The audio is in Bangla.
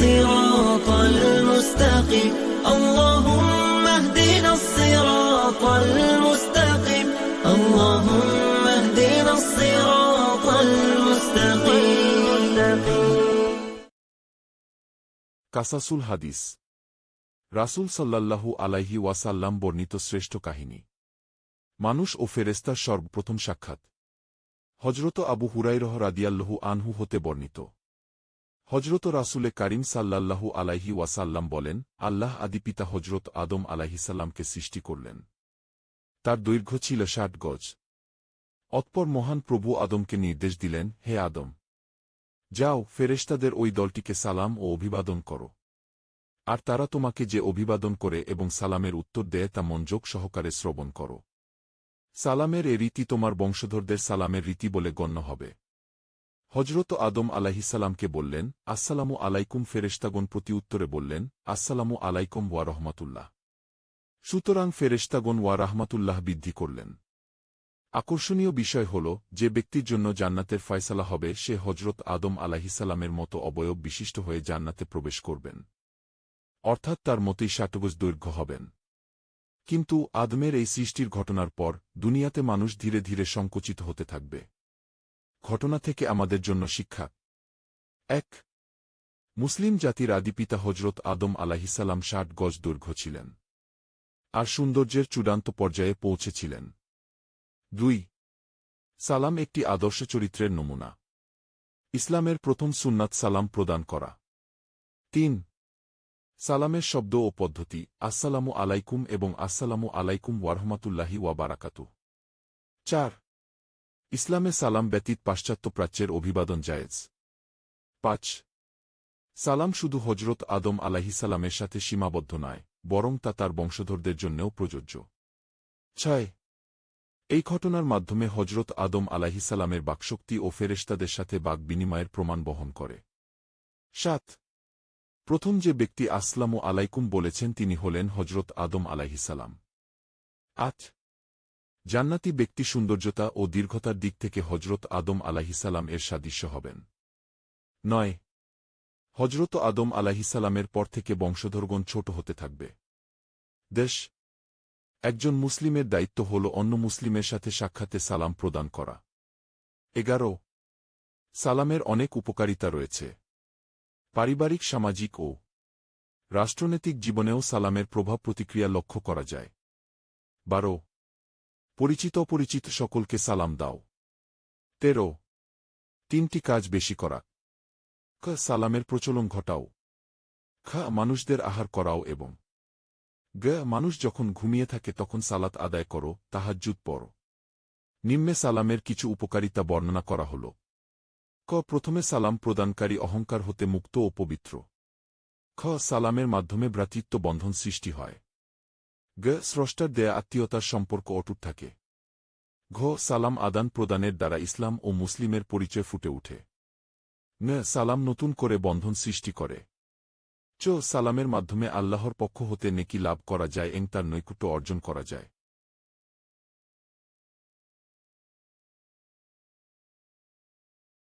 الصراط المستقيم اللهم اهدنا الصراط المستقيم اللهم اهدنا الصراط المستقيم কাসাসুল হাদিস রাসূল সাল্লাল্লাহু আলাইহি ওয়াসাল্লাম বর্ণিত শ্রেষ্ঠ কাহিনী মানুষ ও ফেরেস্তার সর্বপ্রথম সাক্ষাৎ হজরত আবু হুরাইরহ রাদিয়াল্লাহু আনহু হতে বর্ণিত হজরত রাসূলে কারিম সাল্লাল্লাহু আলাইহি ওয়াসাল্লাম বলেন, আল্লাহ আদিপিতা হজরত আদম আলাইহিসাল্লামকে সৃষ্টি করলেন। তার দৈর্ঘ্য ছিল ষাট গজ। অতপর মহান প্রভু আদমকে নির্দেশ দিলেন, হে আদম, যাও, ফেরেশতাদের ওই দলটিকে সালাম ও অভিবাদন করো। আর তারা তোমাকে যে অভিবাদন করে এবং সালামের উত্তর দেয় তা মনযোগ সহকারে শ্রবণ করো। সালামের এ রীতি তোমার বংশধরদের সালামের রীতি বলে গণ্য হবে। হজরত আদম আলাহিসাল্লামকে বললেন, আসসালামু আলাইকুম ফেরেশতাগণ প্রতি উত্তরে বললেন, আসসালামু আলাইকুম ওয়া রহমাতুল্লাহ। সুতরাং ফেরেশতাগণ ওয়া রাহমাতুল্লাহ বৃদ্ধি করলেন। আকর্ষণীয় বিষয় হল, যে ব্যক্তির জন্য জান্নাতের ফয়সালা হবে, সে হজরত আদম আলাহিসাল্লামের মতো অবয়ব বিশিষ্ট হয়ে জান্নাতে প্রবেশ করবেন। অর্থাৎ তার মতোই ষাটগজ দৈর্ঘ্য হবেন। কিন্তু আদমের এই সৃষ্টির ঘটনার পর, দুনিয়াতে মানুষ ধীরে ধীরে সংকুচিত হতে থাকবে। ঘটনা থেকে আমাদের জন্য শিক্ষা। এক, মুসলিম জাতির আদিপিতা হজরত আদম আলাহিসাল্লাম ষাট গজ দৈর্ঘ্য ছিলেন। আর সৌন্দর্যের চূড়ান্ত পর্যায়ে পৌঁছেছিলেন। দুই, সালাম একটি আদর্শ চরিত্রের নমুনা। ইসলামের প্রথম সুন্নাত সালাম প্রদান করা। তিন, সালামের শব্দ ও পদ্ধতি, আসসালামু আলাইকুম এবং আসসালামু আলাইকুম ওয়ারহমাতুল্লাহি ওয়াবারাকাতু চার ইসলামে সালাম ব্যতীত পাশ্চাত্য প্রাচ্যের অভিবাদন জায়েজ। পাঁচ, সালাম শুধু হজরত আদম আলাহিসাল্লামের সাথে সীমাবদ্ধ নয়, বরং তা তার বংশধরদের জন্যও প্রযোজ্য। ছয়, এই ঘটনার মাধ্যমে হজরত আদম আলাহিসাল্লামের বাকশক্তি ও ফেরেশতাদের সাথে বাক বিনিময়ের প্রমাণ বহন করে। সাত, প্রথম যে ব্যক্তি আসলামু আলাইকুম বলেছেন তিনি হলেন হজরত আদম আলাইহিসাল্লাম আট জান্নাতি ব্যক্তি সৌন্দর্যতা ও দীর্ঘতার দিক থেকে হজরত আদম আলাহিসাল্লাম এর সাদৃশ্য হবেন। নয়। হজরত আদম আলাহিসাল্লামের পর থেকে বংশধরগণ ছোট হতে থাকবে। দেশ। একজন মুসলিমের দায়িত্ব হল অন্য মুসলিমের সাথে সাক্ষাতে সালাম প্রদান করা। এগারো। সালামের অনেক উপকারিতা রয়েছে। পারিবারিক, সামাজিক ও রাষ্ট্রনৈতিক জীবনেও সালামের প্রভাব প্রতিক্রিয়া লক্ষ্য করা যায়। বারো। পরিচিত পরিচিত সকলকে সালাম দাও। তেরো। তিনটি কাজ বেশি করা। খ, সালামের প্রচলন ঘটাও। খ, মানুষদের আহার করাও এবং গ, মানুষ যখন ঘুমিয়ে থাকে তখন সালাত আদায় করো, তাহাজ্জুদ পড়ো। নিম্নে সালামের কিছু উপকারিতা বর্ণনা করা হল। ক, প্রথমে সালাম প্রদানকারী অহংকার হতে মুক্ত ও পবিত্র। খ, সালামের মাধ্যমে ভ্রাতৃত্ব বন্ধন সৃষ্টি হয়। গ, স্রষ্টার দেয়া আত্মীয়তার সম্পর্ক অটুট থাকে। ঘ, সালাম আদান প্রদানের দ্বারা ইসলাম ও মুসলিমের পরিচয় ফুটে ওঠে ন সালাম নতুন করে বন্ধন সৃষ্টি করে। চ, সালামের মাধ্যমে আল্লাহর পক্ষ হতে নেকি লাভ করা যায় এং তার নৈকুট্য অর্জন করা যায়।